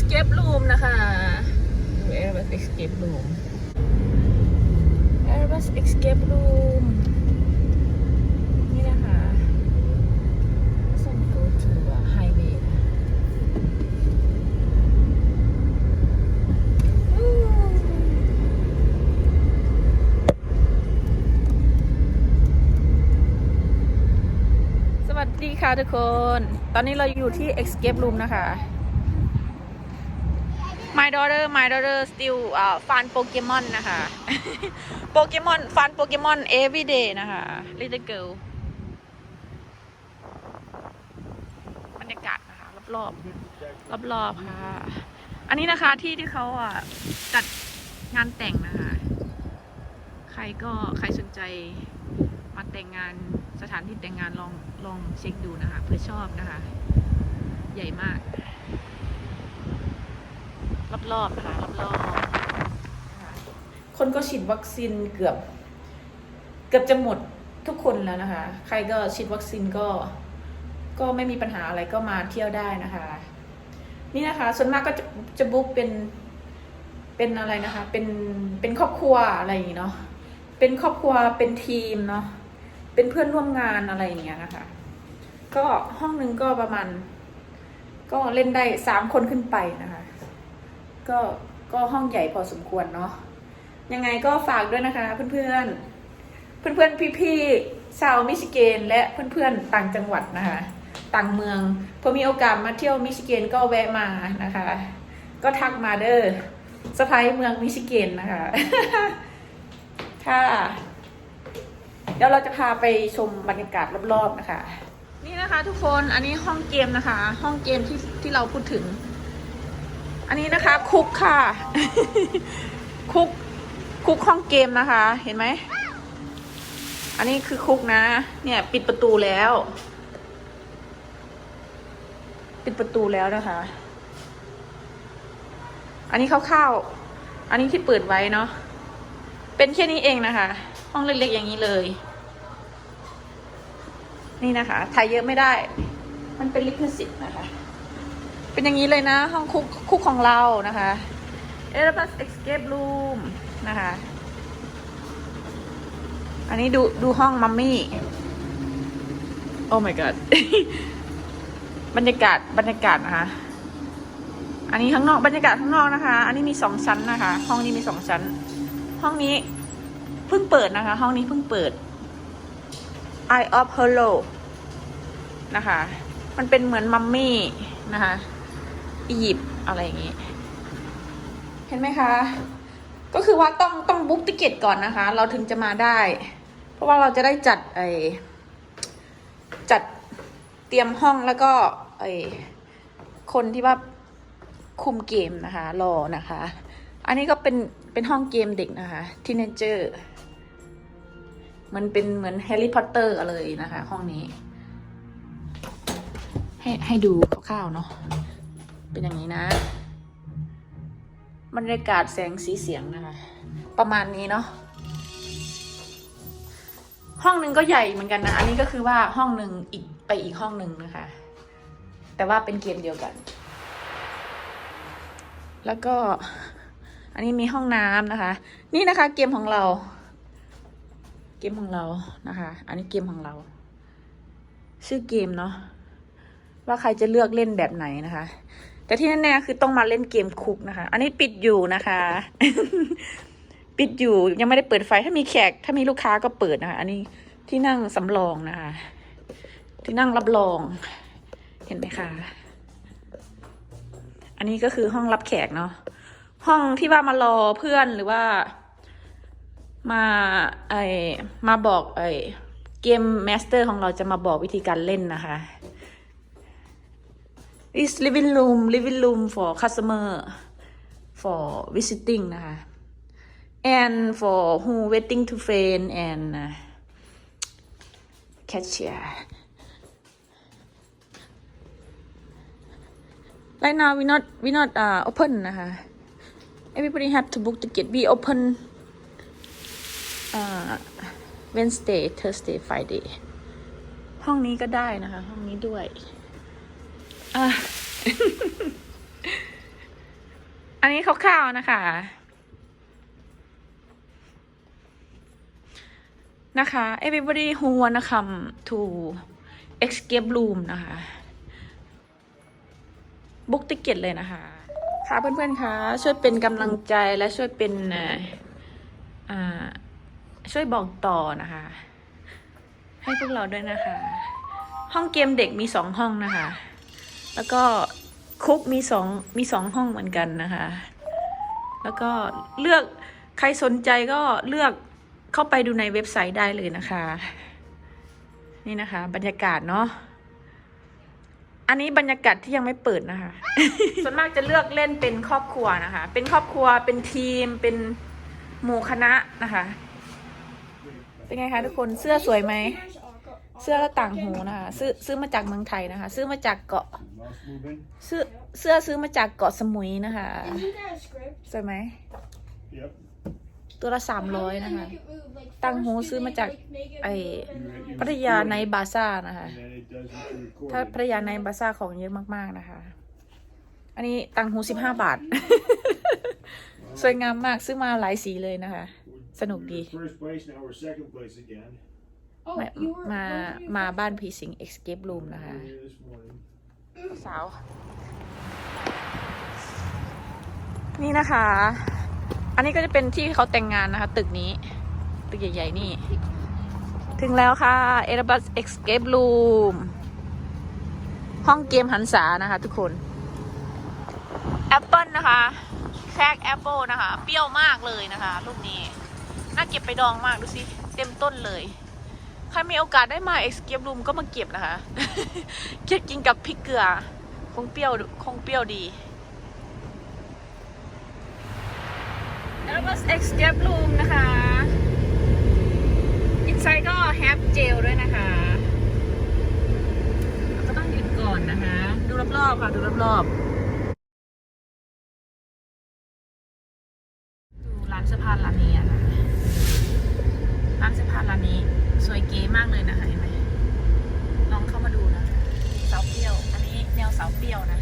escape room นะคะ Airbus escape room Airbus escape room นี่นะคะ some go to a highway สวัสดีค่ะทุกคน ตอนนี้เราอยู่ที่ escape room นะคะ My daughter my daughter still uh, fun Pokemon นะคะ Pokemon fun Pokemon every day นะคะ little girl บรรยากาศนะคะรอบๆรอบๆค่ะ อันนี้นะคะที่ที่เขาอะจัดงานแต่งนะคะ ใครก็ใครสนใจมาแต่งงานสถานที่แต่งงานลองลองเช็คดูนะคะ เพื่อชอบนะคะ ใหญ่มาก รอบๆนะคะรอบๆคนก็ฉีดวัคซีนเกือบ เกือบจะหมดทุกคนแล้วนะคะ ใครก็ฉีดวัคซีนก็ ก็ไม่มีปัญหาอะไรก็มาเที่ยวได้นะคะ นี่นะคะ ส่วนมากก็จะจะบุ๊กเป็นเป็นอะไรนะคะ เป็นเป็นครอบครัวอะไรอย่างเนาะเป็นครอบครัวเป็นทีมเนาะเป็นเพื่อนร่วมงานอะไรอย่างเงี้ยนะคะ ก็ห้องหนึ่งก็ประมาณ ก็เล่นได้สามคนขึ้นไปนะคะ ก็ก็ห้องใหญ่พอสมควรเนาะยังไงก็ฝากด้วยนะคะเพื่อนๆ เพื่อนๆ พี่ๆ ชาวมิชิเกน และเพื่อนๆ ต่างจังหวัดนะคะ ต่างเมืองพอมีโอกาสมาเที่ยวมิชิเกนก็แวะมานะคะ ก็ทักมาเด้อสะพายเมืองมิชิเกนนะคะค่ะเดี๋ยวเราจะพาไปชมบรรยากาศรอบๆนะคะ นี่นะคะทุกคนอันนี้ห้องเกมนะคะ ห้องเกมที่ที่เราพูดถึง อันนี้นะคะ คุกค่ะ คุก คุกห้องเกมนะคะ เห็นไหม อันนี้คือคุกนะ เนี่ย ปิดประตูแล้ว ปิดประตูแล้วนะคะ อันนี้คร่าวๆอันนี้ที่เปิดไว้เนาะ เป็นแค่นี้เองนะคะ ห้องเล็กๆอย่างนี้เลย นี่นะคะถ่ายเยอะไม่ได้ มันเป็นลิขสิทธิ์นะคะ เป็นอย่างนี้เลยนะ ห้องคุกคุกของเรานะคะ Airbus Escape Room นะคะ อันนี้ดูดูห้องมัมมี่ โอ้ my god บรรยากาศบรรยากาศนะคะ อันนี้ข้างนอกบรรยากาศข้างนอกนะคะ อันนี้มีสองชั้นนะคะ ห้องนี้มีสองชั้น ห้องนี้เพิ่งเปิดนะคะ ห้องนี้เพิ่งเปิด Eye of Hollow นะคะ มันเป็นเหมือนมัมมี่นะคะ อียิปต์อะไรอย่างนี้ เห็นไหมคะ ก็คือว่าต้องต้องบุ๊กติเกตก่อนนะคะ เราถึงจะมาได้ เพราะว่าเราจะได้จัดไอจัดเตรียมห้องแล้วก็ไอคนที่ว่าคุมเกมนะคะรอนะคะ อันนี้ก็เป็นเป็นห้องเกมเด็กนะคะทีเนเจอร์มันเป็นเหมือนแฮร์รี่พอตเตอร์อะไรนะคะ ห้องนี้ ให้ให้ดูคร่าวๆเนาะ เป็นอย่างนี้นะ บรรยากาศแสงสีเสียงนะคะ ประมาณนี้เนาะห้องหนึ่งก็ใหญ่เหมือนกันนะ อันนี้ก็คือว่าห้องหนึ่งอีกไปอีกห้องหนึ่งนะคะ แต่ว่าเป็นเกมเดียวกัน แล้วก็ อันนี้มีห้องน้ำนะคะ นี่นะคะ เกมของเรา เกมของเรานะคะ อันนี้เกมของเรา ชื่อเกมเนาะว่าใครจะเลือกเล่นแบบไหนนะคะ แต่ที่แน่ๆคือต้องมาเล่นเกมคุกนะคะ อันนี้ปิดอยู่นะคะ ปิดอยู่ยังไม่ได้เปิดไฟถ้ามีแขก ถ้ามีลูกค้าก็เปิดนะคะ อันนี้ที่นั่งสำรองนะคะ ที่นั่งรับรอง เห็นไหมคะอันนี้ก็คือห้องรับแขกเนาะห้องที่ว่ามารอเพื่อนหรือว่า มาไอมาบอกไอเกมแมสเตอร์ของเราจะมาบอกวิธีการเล่นนะคะ is living room living room for customer for visiting นะคะ and for who waiting to friend and uh, cashier right now we not we not uh, open นะคะ everybody have to book ticket we open uh, Wednesday Thursday Friday ห้องนี้ก็ได้นะคะ ห้องนี้ด้วย อะอันนี้คร่าวๆนะคะ นะคะ everybody who wanna come to escape room นะคะบุ๊กติเก็ตเลยนะคะ ค่ะเพื่อนๆคะช่วยเป็นกำลังใจและช่วยเป็นอ่าช่วยบอกต่อนะคะ ให้พวกเราด้วยนะคะ ห้องเกมเด็กมีสองห้องนะคะ แล้วก็คุกมีสองมีสองห้องเหมือนกันนะคะ แล้วก็เลือกใครสนใจก็เลือกเข้าไปดูในเว็บไซต์ได้เลยนะคะ นี่นะคะ บรรยากาศเนาะอันนี้บรรยากาศที่ยังไม่เปิดนะคะ ส่วนมากจะเลือกเล่นเป็นครอบครัวนะคะ เป็นครอบครัวเป็นทีมเป็นหมู่คณะนะคะ เป็นไงคะทุกคนเสื้อสวยไหม เสื้อละต่างหูนะคะซื้อซื้อมาจากเมืองไทยนะคะ ซื้อมาจากเกาะเสื้อเสื้อซื้อมาจากเกาะสมุยนะคะ Isn't that a script? สวยไหม Yep. ตัวละสามร้อยนะคะ ตั้งหูซื้อมาจากไอ้พัทยาในบาซ่านะคะ ถ้าพัทยาในบาซ่าของเยอะมากๆนะคะ อันนี้ตังหูสิบห้าบาท สวยงามมากซื้อมาหลายสีเลยนะคะ สนุกดี มามามาบ้านผีสิง escape room นะคะ Earlier this morning. สาว นี่นะคะ อันนี้ก็จะเป็นที่เขาแต่งงานนะคะ ตึกนี้ ตึกใหญ่ ๆ นี่ ถึงแล้วค่ะ Airbus Escape Room ห้องเกมหันษานะคะทุกคน แอปเปิลนะคะแครกแอปเปิลนะคะ เปรี้ยวมากเลยนะคะ ลูกนี้ น่าเก็บไปดองมากดูสิ เต็มต้นเลย ใครมีโอกาสได้มาเอ็กซ์เก็บรูมก็มาเก็บนะคะเค็บกินกับพริกเกลือ คงเปรี้ยวคงเปรี้ยวดี แล้วก็เอ็กซ์เก็บรูมนะคะอินไซด์ก็แฮปเจลด้วยนะคะก็ต้องหยุดก่อนนะคะ ดูรอบๆค่ะ ดูรอบๆานสะพานลาเนียนะ ร้านเสื้อผ้าร้านนี้ สวยเก๋มากเลยนะคะเห็นไหมลองเข้ามาดูนะสาวเปรี้ยว อันนี้แนวสาวเปรี้ยวนะ